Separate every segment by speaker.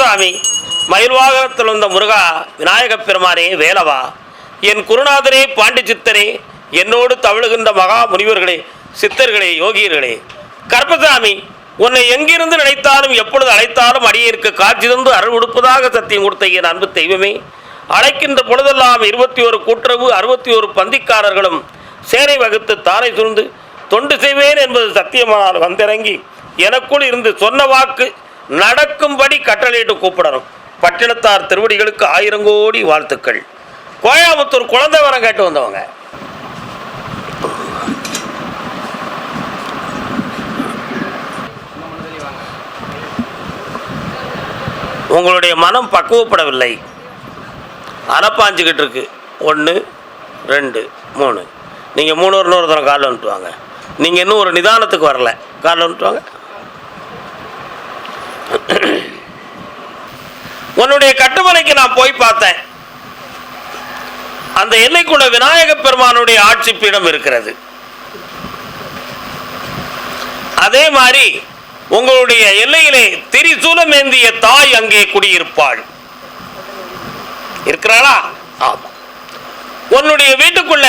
Speaker 1: குருசாமி மயில் வாகனத்தில் வந்த முருகா விநாயகப் பெருமானே வேலவா. என் குருநாதரே பாண்டி சித்தரே என்னோடு தவழுகின்ற மகா முனிவர்களே சித்தர்களே யோகியர்களே. கர்பசாமி உன்னை எங்கிருந்து நினைத்தாலும் எப்பொழுது அழைத்தாலும் அடியிற்கு காட்சி தந்து அருள் உடுப்பதாக சத்தியம் கொடுத்த என் அன்பு தெய்வமே. அழைக்கின்ற பொழுதெல்லாம் இருபத்தி ஒரு கூட்டுறவு அறுபத்தி ஒரு பந்திக்காரர்களும் சேரை வகுத்து தாரை சுருந்து தொண்டு செய்வேன் என்பது சத்தியமானால் வந்திறங்கி எனக்குள் இருந்து சொன்ன வாக்கு நடக்கும்படி கட்டளையிட்டு கூப்பிடணும். பட்டினத்தார் திருவடிகளுக்கு ஆயிரம் கோடி வாழ்த்துக்கள். கோயாமுத்தூர் குழந்தை வரம் கேட்டு வந்தவங்க. உங்களுடைய மனம் பக்குவப்படவில்லை. அனப்பாஞ்சிக்கிட்டு இருக்கு. ஒன்று ரெண்டு மூணு. நீங்கள் மூணு ஒரு நூறு தரம் காலில் வந்துட்டு வாங்க. நீங்கள் இன்னும் ஒரு நிதானத்துக்கு வரல. காலில் வந்துட்டு வாங்க. உன்னுடைய கட்டுமனைக்கு நான் போய் பார்த்தேன். அந்த எல்லைக்குள்ள விநாயக பெருமானுடைய ஆட்சி பீடம் இருக்கிறது. அதே மாதிரி உங்களுடைய எல்லையிலே திரிசூலம் ஏந்திய தாய் அங்கே குடியிருப்பாள். இருக்கிறாளா? ஆமா. உன்னுடைய வீட்டுக்குள்ள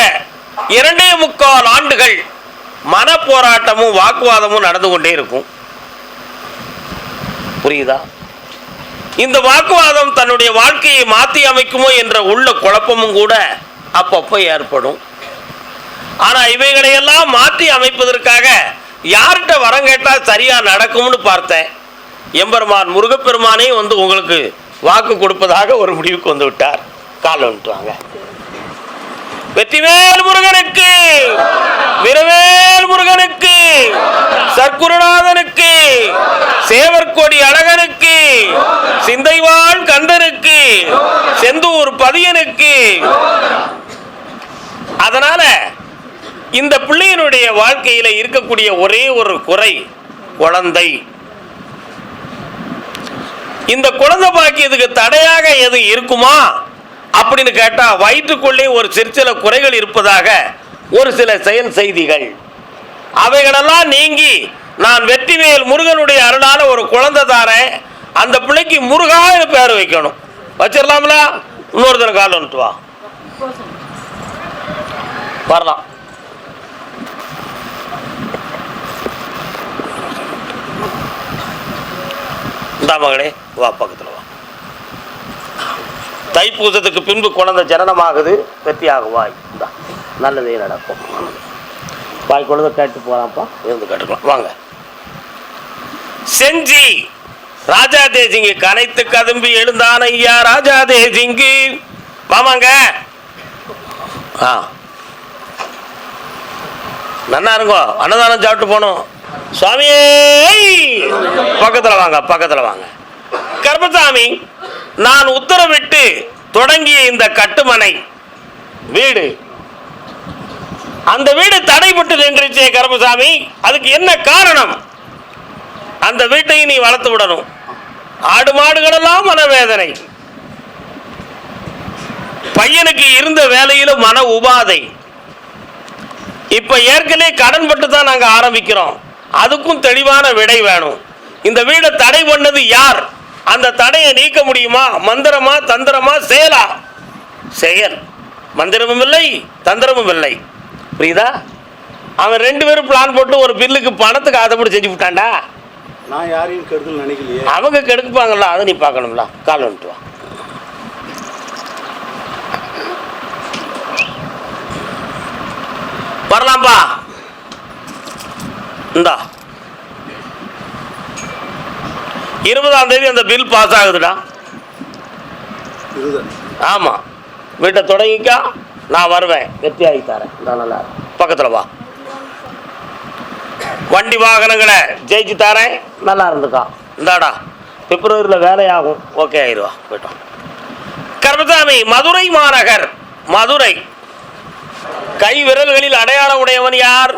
Speaker 1: இரண்டே முக்கால் ஆண்டுகள் மன போராட்டமும் வாக்குவாதமும் நடந்து கொண்டே இருக்கும். புரியுதா? இந்த வாக்குவாதம் தன்னுடைய வாழ்க்கையை மாற்றி அமைக்குமோ என்ற உள்ள குழப்பமும் கூட அப்பப்போ ஏற்படும். ஆனால் இவைகளையெல்லாம் மாற்றி அமைப்பதற்காக யார்கிட்ட வரம் கேட்டால் சரியா நடக்கும்னு பார்த்தேன். எம்பெருமான் முருகப்பெருமானே வந்து உங்களுக்கு வாக்கு கொடுப்பதாக ஒரு முடிவுக்கு வந்து விட்டார். கால் விட்டுவாங்க வெற்றிவேல் முருகனுக்கு விரவேல் முருகனுக்கு சர்க்குருநாதனுக்கு சேவற்கொடி அழகனுக்கு சிந்தைவாள் கந்தனுக்கு செந்தூர் பதியனுக்கு. அதனால இந்த பிள்ளையினுடைய வாழ்க்கையில இருக்கக்கூடிய ஒரே ஒரு குறை குழந்தை. இந்த குழந்தை பாக்கியத்துக்கு தடையாக எது இருக்குமா? அப்படின்னு கேட்டால் வயிற்றுக்குள்ளே ஒரு சிற்சில குறைகள் இருப்பதாக ஒரு சில செயல் செய்திகள். அவைகளெல்லாம் நீங்கி நான் வெற்றிவேல் முருகனுடைய அருளான ஒரு குழந்தை தாரேன். அந்த பிள்ளைக்கு முருகான்னு பேர் வைக்கணும். வச்சிடலாம்ல இன்னொருத்தன் கால் வந்துட்டு வா. வரலாம். இந்தா மகளே வா பக்கத்தில். தைப்பூசத்துக்கு பின்பு குழந்தை ஜனனமாகுது வெற்றியாகுவாய். இந்தா நல்லதே நடக்கும். வாய் குழந்தை கேட்டு போகலாம்ப்பா இருந்து கேட்டுக்கலாம். வாங்க. செஞ்சி ராஜா தேசிங்கு கனைத்து கதும்பி எழுந்தான் ஐயா ராஜா தேசிங்கு வாமாங்க. ஆ. நன்னா இருங்கோ அன்னதானம் சாப்பிட்டு போகணும். சுவாமியே! பக்கத்தில் வாங்க பக்கத்தில் வாங்க. கர்மசாமி நான் உத்தரவிட்டு தொடங்கிய இந்த கட்டுமனை வீடு. அந்த வீடு தடைபட்டு நின்றுச்சே கருமசாமி அதுக்கு என்ன காரணம்? அந்த வீட்டை நீ வளர்த்து விடணும். ஆடு மாடுகளெல்லாம் மனவேதனை. பையனுக்கு இருந்த வேலையில மன உபாதை. இப்ப ஏற்கனவே கடன் பட்டு தான் நாங்க ஆரம்பிக்கிறோம். அதுக்கும் தெளிவான விடை வேணும். இந்த வீடை தடை பண்ணது யார்? அந்த தடையை நீக்க முடியுமா? மந்திரமா தந்திரமா? செயலா? செயல். மந்திரமும் இல்லை தந்திரமும் இல்லை. புரியுதா? அவன் ரெண்டு பேரும் பிளான் போட்டு ஒரு பில்லுக்கு பணத்துக்கு ஆசைப்பட்டு செஞ்சு விட்டான்டா.
Speaker 2: நான் யாரையும் கெடுதல் நினைக்கலையே.
Speaker 1: அவங்க கெடுப்பாங்கல்ல அதை நீ பார்க்கணும்ல. கால் வந்துட்டு வா. வரலாம்பா. இந்தா. இருபதாம் தேதி அந்த பில் பாஸ் ஆகுதுடா. ஆமாம் வீட்டை தொடங்கிக்கா நான் வருவேன். வெற்றி ஆகி தரேன். நல்லா பக்கத்தில் வா. வண்டி வாகனங்களை ஜெயிச்சு தரேன். நல்லா இருந்துக்கா. இந்தாடா. பிப்ரவரியில் வேலையாகும். ஓகே ஆயிடுவா போயிட்டோம் கர்மசாமி மதுரை மாநகர். மதுரை. கை விரல்களில் அடையாளம் உடையவன் யார்?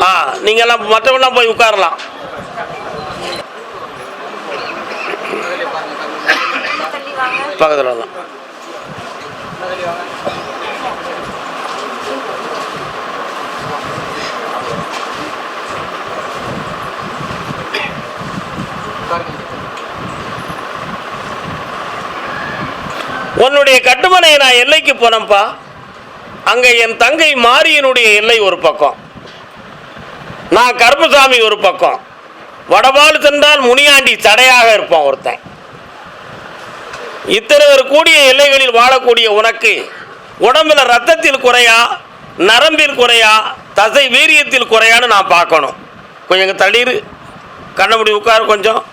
Speaker 1: ஆ நீங்கள்லாம் மற்றவங்களாம் போய் உட்காரலாம். பக்கத்தில் தான். உன்னுடைய கட்டுமனையை நான் எல்லைக்கு போனேன்ப்பா. அங்கே என் தங்கை மாரியனுடைய எல்லை ஒரு பக்கம். நான் கருப்பசாமி ஒரு பக்கம். வடபால் சென்றால் முனியாண்டி தடையாக இருப்பான் ஒருத்தன். இத்தனை ஒரு கூடிய எல்லைகளில் வாழக்கூடிய உனக்கு உடம்புல ரத்தத்தில் குறையா நரம்பில் குறையா தசை வீரியத்தில் குறையான்னு நான் பார்க்கணும். கொஞ்சம் இங்க தள்ளிரு. கண்ண உட்காரு கொஞ்சம்.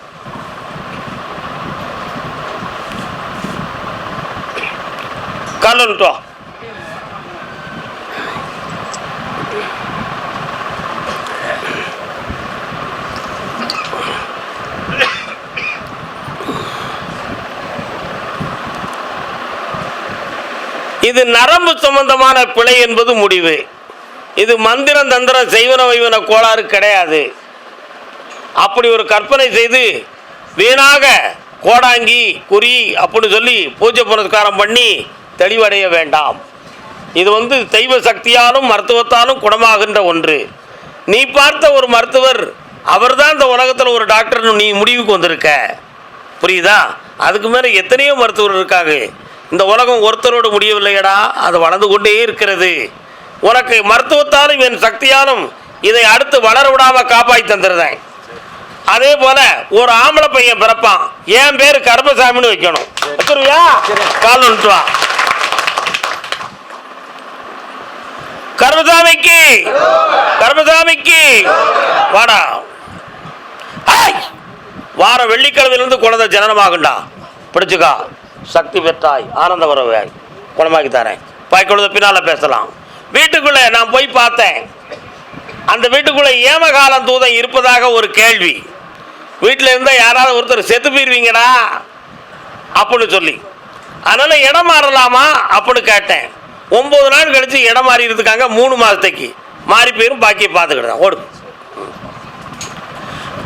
Speaker 1: காலில் இது நரம்பு சம்பந்தமான பிழை என்பது முடிவு. இது மந்திரம் தந்திரம் செய்வன வைவன கோளாறு கிடையாது. அப்படி ஒரு கற்பனை செய்து வீணாக கோடாங்கி குறி அப்படின்னு சொல்லி பூஜை புனஸ்காரம் பண்ணி தெளிவடைய வேண்டாம். இது வந்து தெய்வ சக்தியாலும் மருத்துவத்தாலும் குணமாகின்ற ஒன்று. நீ பார்த்த ஒரு மருத்துவர் அவர்தான் இந்த உலகத்தில் ஒரு டாக்டர்னு நீ முடிவுக்கு வந்திருக்க. புரியுதா? அதுக்கு மேலே எத்தனையோ மருத்துவர் இருக்காங்க. இந்த உலகம் ஒருத்தரோடு முடியவில்லையடா. அது வளர்ந்து கொண்டே இருக்கிறது. உனக்கு மருத்துவத்தாலும் என் சக்தியாலும் இதை அடுத்து வளர விடாமல் காப்பாற்றி தந்துடுறேன். அதே போல ஒரு ஆம்பளை பையன் பிறப்பான். என் பேர் கருப்பசாமின்னு வைக்கணும். வச்சிருவியா கால் வந்துட்டு கருமசாமிக்கு! கருமசாமிக்கு! வாடா. வார வெள்ளிக்கிழமையிலிருந்து குழந்தை ஜனனமாகுண்டா பிடிச்சுக்கா. சக்தி பெற்றாய் ஆனந்த உறவாய். குணமாக்கி தரேன். பாய்க்கொழுது பின்னால் பேசலாம். வீட்டுக்குள்ளே நான் போய் பார்த்தேன். அந்த வீட்டுக்குள்ளே ஏமகாலம் தூதம் இருப்பதாக ஒரு கேள்வி. வீட்டில் இருந்தால் யாராவது ஒருத்தர் செத்து போயிடுவீங்கடா அப்படின்னு சொல்லி. அதனால் இடம் மாறலாமா? அப்படின்னு கேட்டேன். ஒம்பது நாள் கழித்து இடம் மாறி இருக்காங்க மூணு மாதத்துக்கு. மாறி போயிரும் பாக்கியை பார்த்துக்கிட்டேன் ஓடு.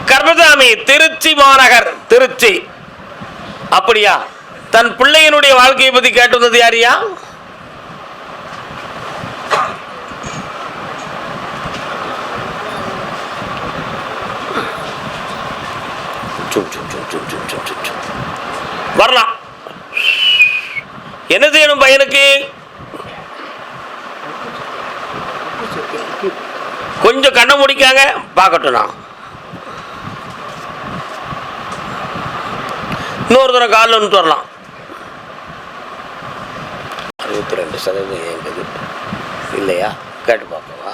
Speaker 1: கர்மசாமி திருச்சி மாநகர் திருச்சி. அப்படியா? தன் பிள்ளையினுடைய வாழ்க்கையை பற்றி கேட்டு வந்தது யாரியா. வரலாம். என்ன செய்யணும் பையனுக்கு? கொஞ்சம் கண்ணை முடிக்காங்க. பார்க்கட்டும் நான் இன்னொரு தடவை காலில் வந்துட்டு வரலாம். இருபத்தி ரெண்டு சதவீதம் இயங்குது இல்லையா? கேட்டு பார்ப்போமா?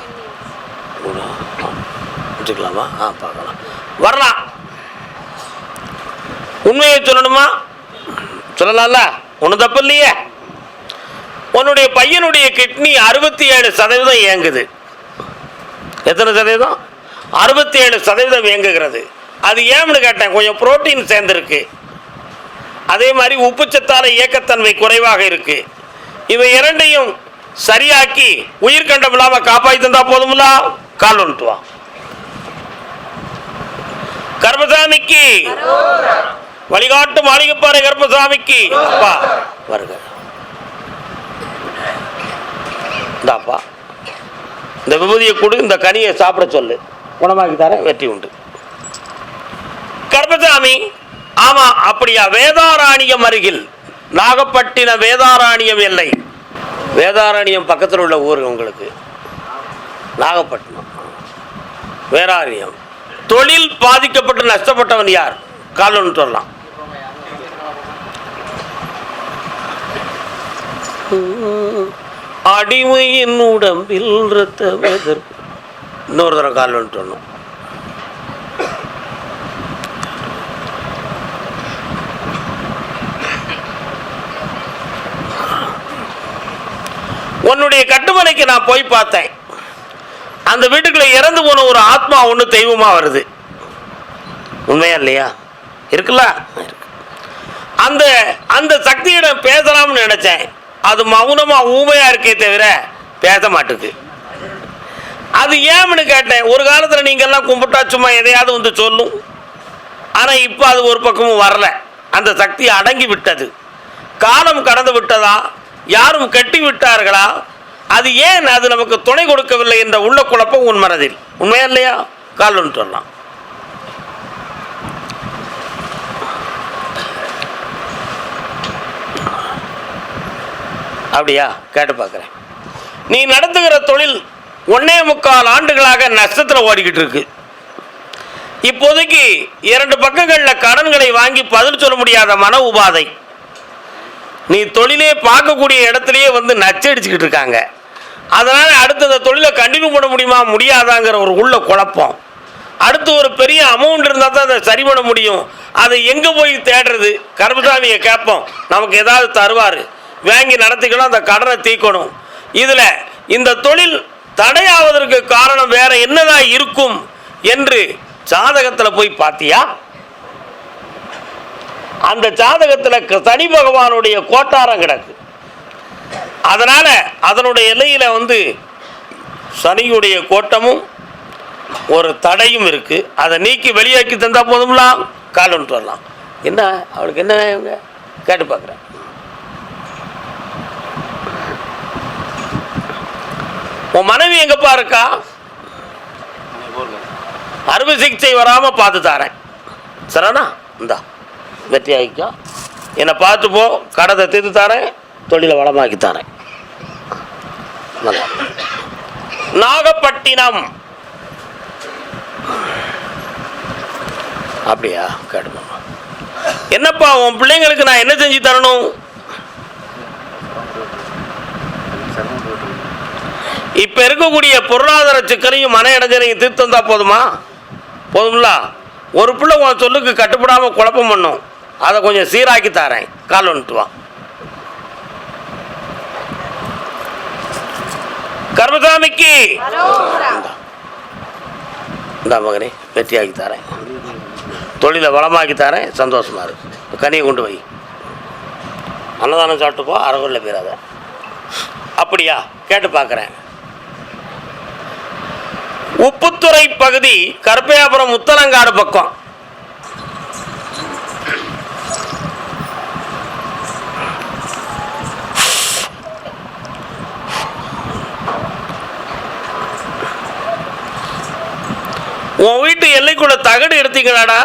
Speaker 1: வச்சுக்கலாமா? ஆ பார்க்கலாம். வரலாம். உண்மையை சொல்லணுமா? சொல்லலாம்ல. ஒன்றும் தப்பு இல்லையே. உன்னுடைய பையனுடைய கிட்னி அறுபத்தி ஏழு சதவீதம் இயங்குது எத்தனை சதவீதம்? அறுபத்தி ஏழு சதவீதம் இயங்குகிறது அது ஏன்னு கேட்டேன். கொஞ்சம் புரோட்டீன் சேர்ந்துருக்கு. அதே மாதிரி உப்புச்சத்தால இயக்கத்தன்மை குறைவாக இருக்குது இவை இரண்டையும் சரியாக்கி உயிர்கண்டம் இல்லாம காப்பாத்தி தந்தா போதும்ல கால் வா. கர்மசாமிக்கு வழிகாட்டு மாளிகைப்பாறை கர்மசாமிக்கு. அப்பா வருக. இந்தாப்பா இந்த விபூதியை கொடு இந்த கனியை சாப்பிட சொல்லு. குணமாக்கி தரேன் வெற்றி உண்டு. கர்மசாமி ஆமா அப்படியா வேதாராணியம் அருகில் நாகப்பட்டினம் வேதாராணியம் எல்லை வேதாராணியம் பக்கத்தில் உள்ள ஊர் உங்களுக்கு. நாகப்பட்டினம். வேதாரண்யம். தொழில் பாதிக்கப்பட்டு நஷ்டப்பட்டவன் யார்? காலன்னு சொல்லலாம். அடிமையின் உடம்பில் ரத்தம் இன்னொரு தடவை காலன்னு சொல்லணும். உன்னுடைய கட்டுமனைக்கு நான் போய் பார்த்தேன். அந்த வீட்டுக்குள்ள இறந்து போன ஒரு ஆத்மா ஒன்று தெய்வமாக வருது. உண்மையா இல்லையா? இருக்குல்ல? அந்த அந்த சக்தியிடம் பேசலாம்னு நினைச்சேன். அது மௌனமாக ஊமையாக இருக்கே தவிர பேச மாட்டுது அது ஏன்னு கேட்டேன். ஒரு காலத்தில் நீங்கள்லாம் கும்பிட்டா சும்மா எதையாவது வந்து சொல்லும். ஆனால் இப்போ அது ஒரு பக்கமும் வரல. அந்த சக்தி அடங்கி விட்டது. காலம் கடந்து விட்டதா? யாரும் கட்டி விட்டார்களா? அது ஏன் அது நமக்கு துணை கொடுக்கவில்லை என்ற உள்ள குழப்பம் உன் மனதில்? உண்மையா இல்லையா? கால் சொல்லலாம். அப்படியா? கேட்டு பார்க்குறேன். நீ நடத்துகிற தொழில் ஒன்னே முக்கால் ஆண்டுகளாக நஷ்டத்தில் ஓடிக்கிட்டு இருக்கு. இப்போதைக்கு இரண்டு பக்கங்களில் கடன்களை வாங்கி பதில் சொல்ல முடியாத மன உபாதை. நீ தொழிலே பார்க்கக்கூடிய இடத்துலையே வந்து நச்சடிச்சுக்கிட்டு இருக்காங்க. அதனால் அடுத்த இந்த தொழிலை கண்டினியூ பண்ண முடியுமா? முடியாதாங்கிற ஒரு உள்ள குழப்பம். அடுத்து ஒரு பெரிய அமௌண்ட் இருந்தால் தான் அதை சரி பண்ண முடியும். அதை எங்கே போய் தேடுறது? கருமசாமியை கேட்போம். நமக்கு ஏதாவது தருவார். வாங்கி நடத்திக்கணும் அந்த கடனை தீர்க்கணும் இதில் இந்த தொழில் தடையாவதற்கு காரணம் வேற என்னதான் இருக்கும் என்று ஜாதகத்தில் போய் பார்த்தியா? அந்த ஜாதகத்தில் சனி பகவானுடைய கோட்டாரம் கிடக்கு. அதனால் அதனுடைய எல்லையில வந்து சனியுடைய கோட்டமும் ஒரு தடையும் இருக்குது அதை நீக்கி வெளியாக்கி தந்தால் போதும்லாம் கால் வந்துட்டு வரலாம். என்ன? அவளுக்கு என்ன இவங்க கேட்டு பார்க்குறேன் உன் மனைவி எங்கப்பா இருக்கா? அறுவை சிகிச்சை வராமல் பார்த்து தரேன். சரிண்ணா இந்தா. வெற்றி ஆகிக்கோ என்னை பார்த்து போ கடத்தை தீர்த்து தரேன் தொழிலை வளமாக்கி தரேன். நாகப்பட்டினம். அப்படியா? கேட்டுமா என்னப்பா உன் பிள்ளைங்களுக்கு நான் என்ன செஞ்சு தரணும்? இப்ப இருக்கக்கூடிய பொருளாதார சிக்கலையும் மன இடைஞ்சலையும் தீர்த்து வந்தா போதுமா? போதும்ல? ஒரு பிள்ளை உன் சொல்லுக்கு கட்டுப்படாம குழப்பம் பண்ணும். அதை கொஞ்சம் சீராக்கி தரேன். கால் வந்துட்டு வா. கர்மசாமிக்கு! இந்த மகனே வெற்றியாக்கி தரேன். தொழிலை வளமாக்கி தரேன். சந்தோஷமா இருக்கு கனியை கொண்டு வை. அன்னதானம் சாப்பிட்டு போ அறகுள்ள போயிடாத. அப்படியா? கேட்டு பார்க்குறேன். உப்புத்துறை பகுதி கருப்பையாபுரம் முத்தலங்காடு பக்கம். உன் வீட்டு எல்லைக்குள்ள தகடு எடுத்தீங்களாடா?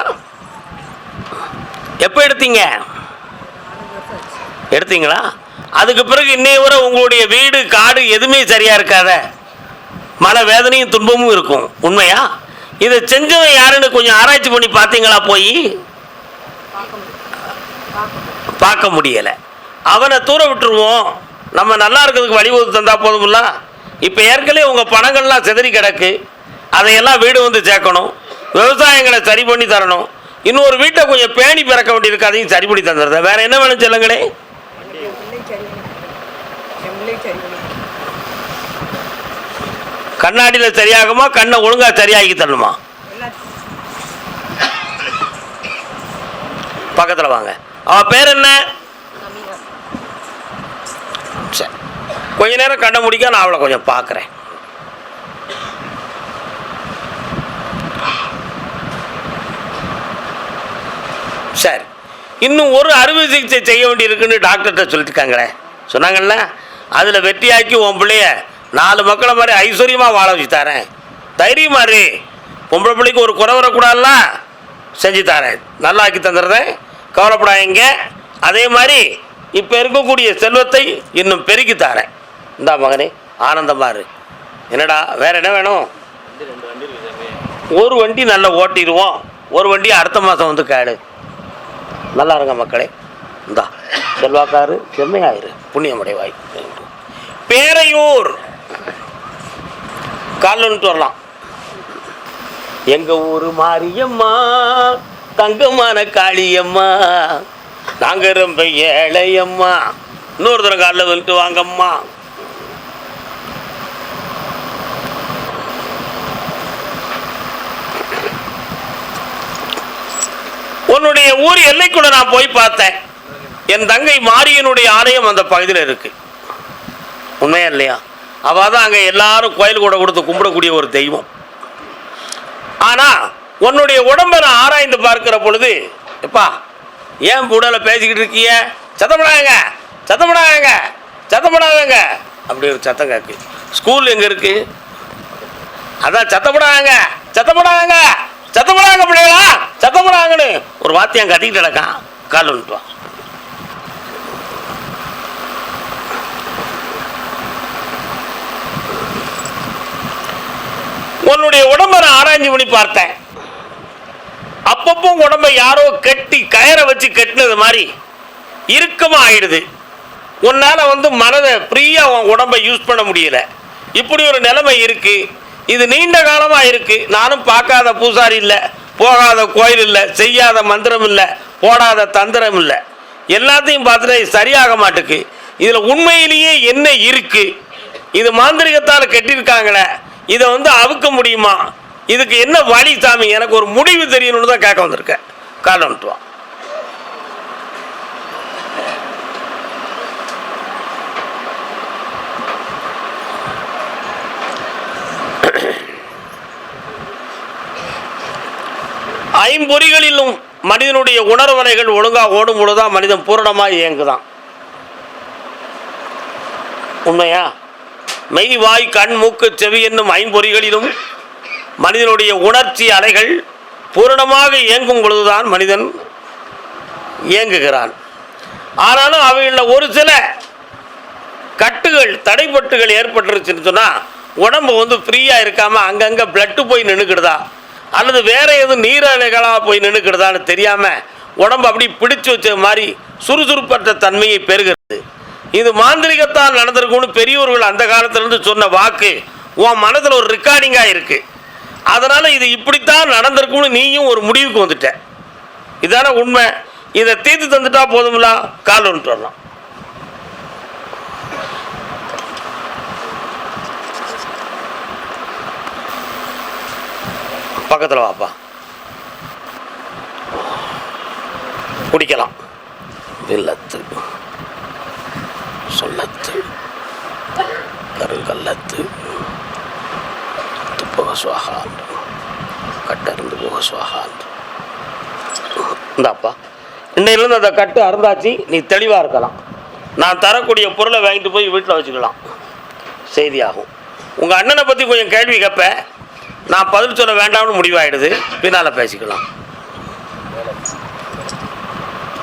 Speaker 1: எப்போ எடுத்தீங்க? எடுத்தீங்களா? அதுக்கு பிறகு இன்னைய வரை உங்களுடைய வீடு காடு எதுவுமே சரியாக இருக்காத. மன வேதனையும் துன்பமும் இருக்கும். உண்மையா? இதை செஞ்சவன் யாருன்னு கொஞ்சம் ஆராய்ச்சி பண்ணி பார்த்தீங்களா போய்? பார்க்க முடியலை. அவனை தூர விட்டுருவோம். நம்ம நல்லா இருக்கிறதுக்கு வழிவகுத்து தந்தால் போதும்ல இப்போ ஏற்கனவே உங்கள் பணங்கள்லாம் சிதறி கிடக்கு. அதையெல்லாம் வீடு வந்து சேர்க்கணும். விவசாயங்களை சரி பண்ணி தரணும். இன்னொரு வீட்டை கொஞ்சம் பேணி பிறக்க வேண்டியிருக்கு அதையும் சரி பண்ணி தந்துடுறத வேற என்ன வேணும் சொல்லுங்களே? கண்ணாடியில் சரியாகுமா கண்ணை ஒழுங்காக சரியாகி தரணுமா? பக்கத்தில் வாங்க. அவ பேர் என்ன? சரி கொஞ்ச நேரம் கண்ணை முடிக்க நான் அவளை கொஞ்சம் பார்க்குறேன் சரி இன்னும் ஒரு அறுவை சிகிச்சை செய்ய வேண்டியிருக்குன்னு டாக்டர்கிட்ட சொல்லியிருக்காங்களே. சொன்னாங்கல்ல? அதில் வெட்டியாக்கி உன் பிள்ளைய நாலு மக்களை மாதிரி ஐஸ்வர்யமாக வாழ வச்சு தரேன் தைரியமா இரு. பொம்பளை பிள்ளைக்கு ஒரு குறை வரக்கூடாதுல்ல? செஞ்சு தரேன். நல்லா ஆக்கி தந்துடுறேன். கவலைப்படாதீங்க. அதே மாதிரி இப்போ இருக்கக்கூடிய செல்வத்தை இன்னும் பெருக்கி தரேன். இந்தா மகனே ஆனந்தமா இரு. என்னடா வேற என்ன வேணும்? ஒரு வண்டி நல்லா ஓட்டிடுவோம். ஒரு வண்டி அடுத்த மாதம் வந்து கேடு. நல்லா இருங்க மக்களே. இந்தா செல்வாக்காரு செம்மையாயிரு. புண்ணியமடைவாய். பேரையூர். காலன்ட்டு வரலாம். எங்கள் ஊர் மாரியம்மா தங்கமான காளியம்மா நாங்கள் ரொம்ப ஏழையம்மா. இன்னொரு தரம் காலில் வந்துட்டு வாங்கம்மா. உன்னுடைய ஊர் எல்லைக்குள்ள நான் போய் பார்த்தேன். என் தங்கை மாரியனுடைய ஆலயம் அந்த பகுதியில் இருக்கு. உண்மையா இல்லையா? அவள் தான் அங்கே எல்லாரும் கோயில் கூட கொடுத்து கும்பிடக்கூடிய ஒரு தெய்வம். ஆனால் உன்னுடைய உடம்பை நான் ஆராய்ந்து பார்க்கிற பொழுது எப்பா ஏன் உடலை பேசிக்கிட்டு இருக்கிய? சத்தப்படாங்க சத்தப்படாங்க சத்தப்படாதங்க அப்படி ஒரு சத்தம் கேட்கு ஸ்கூல் எங்கே இருக்கு? அதான் சத்தப்படாங்க சத்தப்படாங்க சத்தப்படாங்க பிள்ளைகளா. தக்கமுடாங்கன்னு ஒரு வாத்தியம் கத்திக்கிட்டு கிடக்கான் கால் வந்துட்டுவான் உன்னுடைய உடம்ப நான் ஆராய்ஞ்சு பண்ணி பார்த்தேன். அப்பப்போ உடம்ப யாரோ கட்டி கயரை வச்சு கட்டினது மாதிரி இறுக்கமாக ஆயிடுது. உன்னால் வந்து மனதை ஃப்ரீயாக உன் உடம்பை யூஸ் பண்ண முடியல. இப்படி ஒரு நிலைமை இருக்குது இது நீண்ட காலமாக இருக்குது நானும் பார்க்காத பூசாரி இல்லை. போகாத கோயில் இல்லை செய்யாத மந்திரம் இல்லை போடாத தந்திரம் இல்லை. எல்லாத்தையும் பார்த்துட்டு இது சரியாக மாட்டுக்கு. இதில் உண்மையிலேயே என்ன இருக்கு? இது மாந்திரிகத்தால் கட்டியிருக்காங்களே இதை வந்து அவுக்க முடியுமா? இதுக்கு என்ன வழி சாமி? எனக்கு ஒரு முடிவு தெரியணும்னு தான் கேட்க வந்திருக்கேன். காலம் ஐம்பொறிகளிலும் மனிதனுடைய உணர்வலைகள் ஒழுங்காக ஓடும் பொழுதுதான் மனிதன் பூரணமாக இயங்குதான். உண்மையா? மெய் வாய் கண் மூக்கு செவி என்னும் ஐம்பொறிகளிலும் மனிதனுடைய உணர்ச்சி அலைகள் பூரணமாக இயங்கும் பொழுதுதான் மனிதன் இயங்குகிறான். ஆனாலும் அவைகளில் ஒரு சில கட்டுகள் தடைப்பட்டுகள் ஏற்பட்டுருச்சுன்னு சொன்னால் உடம்பு வந்து ஃப்ரீயாக இருக்காமல் அங்கங்கே பிளட்டு போய் நின்றுக்கிடுதா அல்லது வேற எதுவும் நீரலைகளாக போய் நின்றுக்கிடுதான்னு தெரியாமல் உடம்பு அப்படி பிடிச்சு வச்ச மாதிரி சுறுசுறுப்பற்ற தன்மையை பெறுகிறது. இது மாந்திரிகத்தால் நடந்திருக்கும்னு பெரியவர்கள் அந்த காலத்திலேருந்து சொன்ன வாக்கு உன் மனதில் ஒரு ரெக்கார்டிங்காக இருக்குது அதனால் இது இப்படித்தான் நடந்திருக்கும்னு நீயும் ஒரு முடிவுக்கு வந்துட்ட. இதான உண்மை. இதை தீர்த்து தந்துட்டா போதுமில்ல கால் வந்துட்டு வரலாம். பக்கத்தில் வாப்பா. குடிக்கலாம். வில்லத்து சொல்லத்து. கருங்கல்லத்து. துப்பக சுவாகான் கட்டருந்து போக சுவாகான் இந்தாப்பா இன்னையிலேருந்து அந்த கட்டு அருந்தாச்சு நீ தெளிவாக இருக்கலாம். நான் தரக்கூடிய பொருளை வாங்கிட்டு போய் வீட்டில் வச்சுக்கலாம். செய்தியாகும். உங்கள் அண்ணனை பற்றி கொஞ்சம் கேள்வி கேட்பேன் நான் பதில் சொல்ல வேண்டாம்னு முடிவாயிடுது. பின்னால் பேசிக்கலாம்.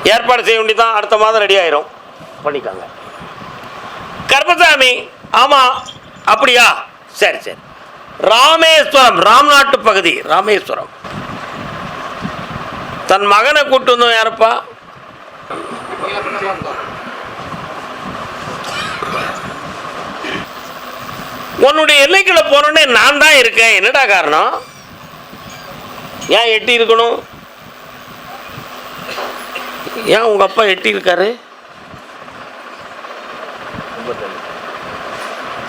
Speaker 1: ஏற்பாடு செய்ய வேண்டியதான் அடுத்த மாதம் ரெடி ஆயிரும். பண்ணிக்காங்க. கர்மசாமி ஆமாம் அப்படியா? சரி சரி. ராமேஸ்வரம் ராம்நாட்டு பகுதி ராமேஸ்வரம். தன் மகனை கூட்டு வந்தோம் யாரப்பா? உன்னுடைய எல்லைக்குள்ள போனோடனே நான் தான் இருக்கேன். என்னடா காரணம்? ஏன் எட்டி இருக்கணும்? ஏன் உங்க அப்பா எட்டி இருக்காரு?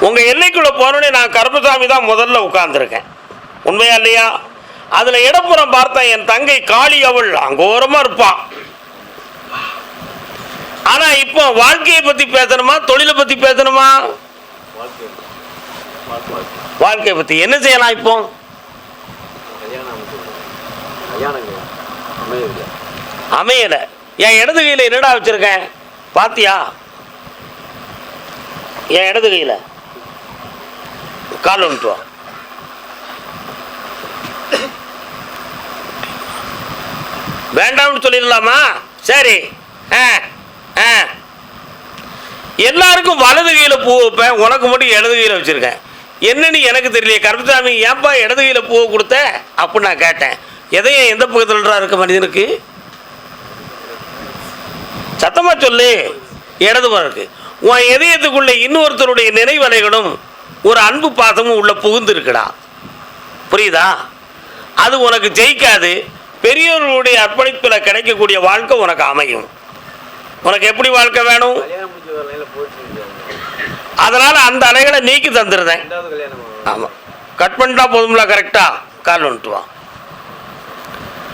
Speaker 1: உங்க எல்லைக்குள்ள போனோடனே நான் கருப்பசாமி தான் முதல்ல உட்கார்ந்துருக்கேன். உண்மையா இல்லையா? அதுல இடப்புறம் பார்த்தா என் தங்கை காளி அவள் அங்கோரமா இருப்பான் ஆனா இப்போ வாழ்க்கையை பத்தி பேசணுமா? தொழிலை பத்தி பேசணுமா?
Speaker 2: வாழ்க்கை
Speaker 1: வாழ்க்கையை பற்றி என்ன செய்யலாம் இப்போ?
Speaker 2: அமையலை
Speaker 1: அமையல. என் இடது கையில் என்னடா வச்சிருக்கேன்? பாத்தியா? என் இடது கையில். கால் ஒன்று வா. வேண்டாம்னு சொல்லிடலாமா? சரி. ஆ ஆ. எல்லாருக்கும் வலது கையில் பூ வைப்பேன். உனக்கு மட்டும் இடது கையில் வச்சுருக்கேன். என்னன்னு எனக்கு தெரியல கருப்பசாமி ஏன்பா இடது கையில் பூவை கொடுத்த? அப்படின்னு நான் கேட்டேன். எதையும் எந்த பக்கத்தில் இருக்க மனிதனுக்கு? சத்தமாக சொல்லு. இடதுபுறம் இருக்கு. உன் இதயத்துக்குள்ள இன்னொருத்தருடைய நினைவலைகளும் ஒரு அன்பு பாசமும் உள்ள புகுந்துருக்குடா. புரியுதா? அது உனக்கு ஜெயிக்காது. பெரியவர்களுடைய அர்ப்பணிப்பில் கிடைக்கக்கூடிய வாழ்க்கை உனக்கு அமையும். உனக்கு எப்படி வாழ்க்கை வேணும்
Speaker 2: கல்யாணம் முடிஞ்ச வரலையில போயிட்டு இருக்காங்க
Speaker 1: அதனால அந்த அலைகளை நீக்கி தந்துருந்தேன். ஆமாம் கட் பண்ணிட்டா போதும்ல கரெக்டா கால் வந்துட்டு வா.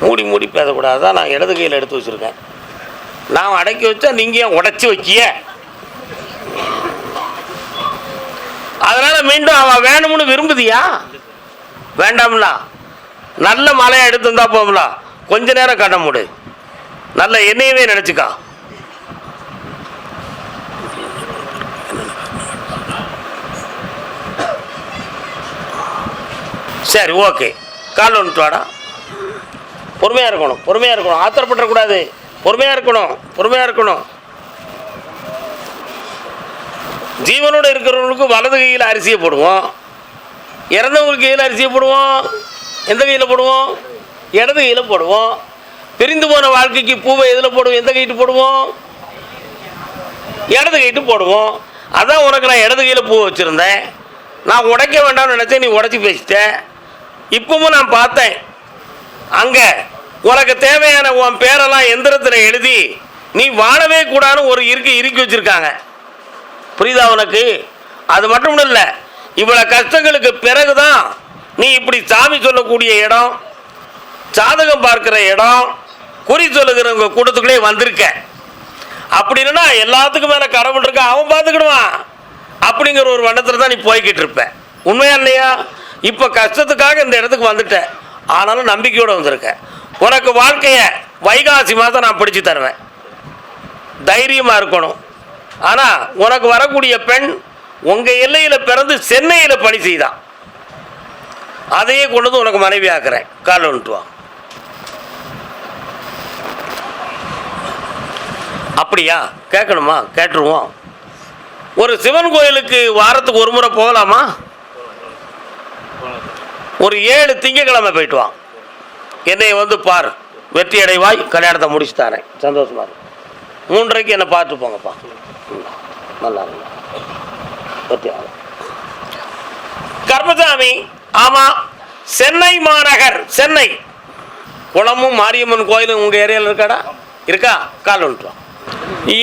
Speaker 1: மூடி மூடி பேசக்கூடாது. தான் நான் இடது கையில் எடுத்து வச்சுருக்கேன். நான் அடக்கி வச்சா நீங்கள் ஏன் உடச்சி வைக்கிய? அதனால மீண்டும் அவன் வேணும்னு விரும்புதியா? வேண்டாம்ல. நல்ல மலையை எடுத்துருந்தா போகும்ல கொஞ்ச நேரம் கண்ண மூடு. நல்ல என்னையவே நினச்சிக்கா. சரி ஓகே. கால் வந்துட்டு வாடா. பொறுமையாக இருக்கணும் பொறுமையாக இருக்கணும். ஆத்திரப்பட்டுறக்கூடாது. பொறுமையாக இருக்கணும் பொறுமையாக இருக்கணும். ஜீவனோடு இருக்கிறவங்களுக்கு வலது கையில் அரிசியை போடுவோம். இறந்தவங்களுக்கு கையில் அரிசியை போடுவோம். எந்த கையில் போடுவோம்? இடது கையில் போடுவோம். பிரிந்து போன வாழ்க்கைக்கு பூவை எதில் போடுவோம்? எந்த கைட்டு போடுவோம்? இடது கைட்டு போடுவோம். அதான் உனக்கு நான் இடது கையில் பூ வச்சுருந்தேன். நான் உடைக்க வேண்டாம்னு நினச்சேன் நீ உடச்சி பேசிட்டேன் இப்பவும் நான் பார்த்தேன். அங்கே உனக்கு தேவையான உன் பேரெல்லாம் எந்திரத்தில் எழுதி நீ வாழவே கூடாதுன்னு ஒரு இருக்கை இறுக்கி வச்சுருக்காங்க. புரியுதா உனக்கு? அது மட்டும் இல்லை இவ்வளோ கஷ்டங்களுக்கு பிறகு தான் நீ இப்படி சாமி சொல்லக்கூடிய இடம் சாதகம் பார்க்குற இடம் குறி சொல்லுகிறவங்க கூட்டத்துக்குள்ளே வந்திருக்க. அப்படி இல்லைன்னா எல்லாத்துக்கும் மேலே கடவுள் இருக்க? அவன் பார்த்துக்கிடுவான். அப்படிங்கிற ஒரு வண்ணத்தில் தான் நீ போய்கிட்டு இருப்ப. உண்மையா இல்லையா? இப்போ கஷ்டத்துக்காக இந்த இடத்துக்கு வந்துட்டேன். ஆனாலும் நம்பிக்கையோடு வந்திருக்கேன். உனக்கு வாழ்க்கையை வைகாசி மாதம் நான் பிடிச்சி தருவேன். தைரியமாக இருக்கணும். ஆனால் உனக்கு வரக்கூடிய பெண் உங்கள் எல்லையில் பிறந்து சென்னையில் பணி செய்தான் அதையே கொண்டு வந்து உனக்கு மனைவி ஆக்குறேன். கால் ஒன்றுவான் அப்படியா? கேட்கணுமா? கேட்டுருவோம். ஒரு சிவன் கோயிலுக்கு வாரத்துக்கு ஒரு முறை போகலாமா? ஒரு ஏழு திங்கக்கிழமை போயிட்டு வா. என்னை வந்து பார் வெற்றி அடைவாய் கல்யாணத்தை முடிச்சு தரேன். சந்தோஷமா இருக்கு மூன்றரைக்கு என்னை பார்த்து போங்கப்பா. நல்லா இருக்கு வெற்றி கர்மசாமி ஆமாம் சென்னை மாநகர் சென்னை. குளமும் மாரியம்மன் கோயிலும் உங்கள் ஏரியாவில் இருக்காடா? இருக்கா? கால் ஒன்று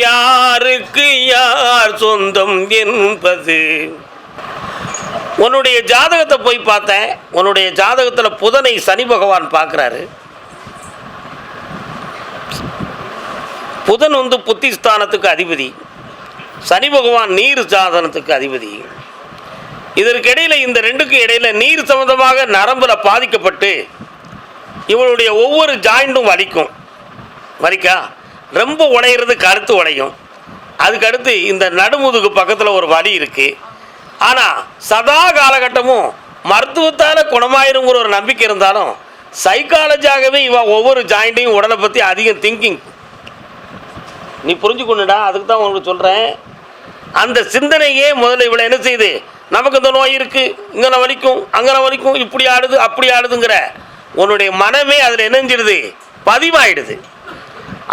Speaker 1: யாருக்கு யார் சொந்தம் என்பது உன்னுடைய ஜாதகத்தை போய் பார்த்தேன். உன்னுடைய ஜாதகத்தில் புதனை சனி பகவான் பார்க்குறாரு. புதன் வந்து புத்திஸ்தானத்துக்கு அதிபதி. சனி பகவான் நீர் சாதனத்துக்கு அதிபதி. இதற்கு இந்த ரெண்டுக்கும் இடையில் நீர் சம்பந்தமாக நரம்பில் பாதிக்கப்பட்டு இவளுடைய ஒவ்வொரு ஜாயிண்ட்டும் வலிக்கும். வலிக்கா? ரொம்ப உடையிறது கருத்து உடையும். அதுக்கடுத்து இந்த நடுமுதுகு பக்கத்தில் ஒரு வலி இருக்குது ஆனால் சதா காலகட்டமும் மருத்துவத்தால் குணமாயிருங்கிற ஒரு நம்பிக்கை இருந்தாலும் சைக்காலஜியாகவே இவன் ஒவ்வொரு ஜாயிண்ட்டையும் உடலை பற்றி அதிகம் திங்கிங் நீ புரிஞ்சுக்கொண்டுடா அதுக்கு தான் உங்களுக்கு சொல்கிறேன் அந்த சிந்தனையே முதல்ல இவ்வளோ என்ன செய்யுது நமக்கு இந்த நோய் இருக்குது இங்கே வலிக்கும் அங்கே வலிக்கும் இப்படி ஆடுது அப்படி ஆடுதுங்கிற உன்னுடைய மனமே அதில் இணைஞ்சிடுது பதிவாயிடுது.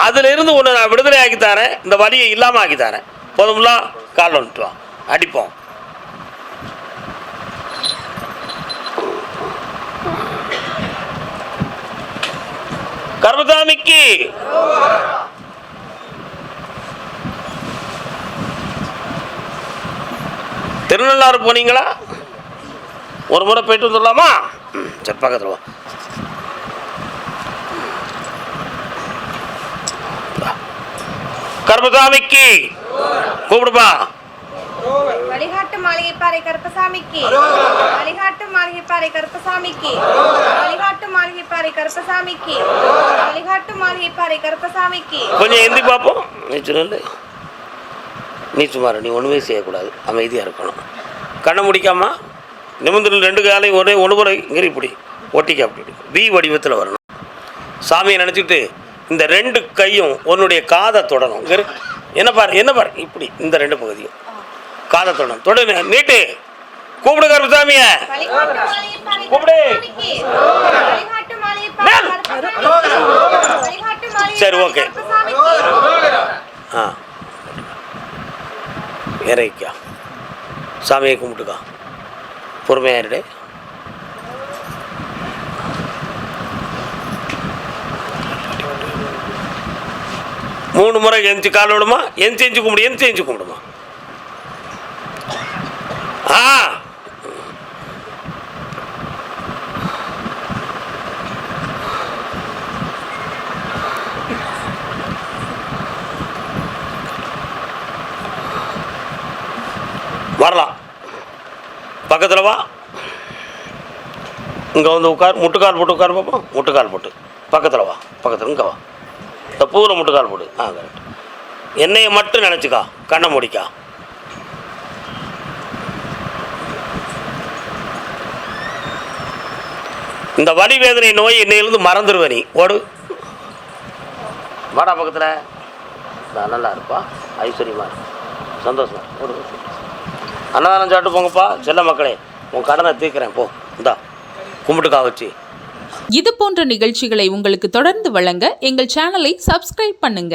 Speaker 1: அதிலிருந்து உன்னை நான் விடுதலை ஆக்கி தரேன் இந்த வலியை இல்லாமல் ஆக்கி தரேன். போதும்லாம் கால் வந்துட்டு அடிப்போம். கர்மசாமிக்கு. திருநள்ளாறு போனீங்களா? ஒரு முறை போயிட்டு வந்துடலாமா? ம், சரி பக்கத்தில் வா. வா. கர்மசாமிக்கு. கூப்பிடுப்பா.
Speaker 3: வழிகாட்டு மாளிகைப்பாறை கருப்பசாமிக்கு. வழிகாட்டு மாளிகைப்பாறை கருப்பசாமிக்கு. வழிகாட்டு மாளிகைப்பாறை கருப்பசாமிக்கு. வழிகாட்டு மாளிகைப்பாறை கருப்பசாமிக்கு.
Speaker 1: கொஞ்சம் எந்தி பார்ப்போம் நீ சொல்லு. நீ சுமார் நீ ஒன்றுமே செய்யக்கூடாது. அமைதியாக இருக்கணும். கண்ணை முடிக்காமா நிமிந்திரல் ரெண்டு காலையும் ஒரே ஒன்று இங்கே இப்படி ஒட்டிக்க அப்படி. வி வடிவத்தில் வரணும். சாமியை நினச்சிட்டு இந்த ரெண்டு கையும் உன்னுடைய காதை தொடணும். இங்கே இரு. என்ன பாரு என்ன பாரு. இப்படி இந்த ரெண்டு பகுதியும். காதை தொடணும் தொடு நீட்டு. கூப்பிடு கருப்பசாமியை கூப்பிடு. சரி, ஓகே. ஆ. இறைக்கா. சாமியை கும்பிட்டுக்கா. பொறுமையாக இருடே. மூணு முறை எந்திச்சு கால் விடுமா? எந்திச்சு எஞ்சி கும்பிடு எந்திச்சு எஞ்சி கும்பிடுமா? ஆ. வரலாம். பக்கத்தில் வா. இங்கே வந்து உட்கார். முட்டுக்கால் போட்டு உட்கார் பார்ப்போம் முட்டுக்கால் போட்டு. பக்கத்தில் வா. பக்கத்தில் இங்கே வா. இந்த பூவில் முட்டுக்கால் போடு. ஆ கரெக்ட் என்னையை மட்டும் நினச்சிக்கா. கண்ணை முடிக்கா. இந்த வலி வேதனை நோய் இன்னையிலிருந்து மறந்துடுவ நீ. ஓடு. வாடா பக்கத்தில். நல்லா இருப்பா. ஐஸ்வர்யமா இருக்கு சந்தோஷமா ஓடு ஓடு. அன்னதானம் சாப்பிட்டு போங்கப்பா. செல்ல மக்களே உன் கடனை தீர்க்கிறேன். போ. இந்தா கும்பிட்டுக்கா வச்சு.
Speaker 4: இது போன்ற நிகழ்ச்சிகளை உங்களுக்கு தொடர்ந்து வழங்க எங்கள் சேனலை சப்ஸ்கிரைப் பண்ணுங்க.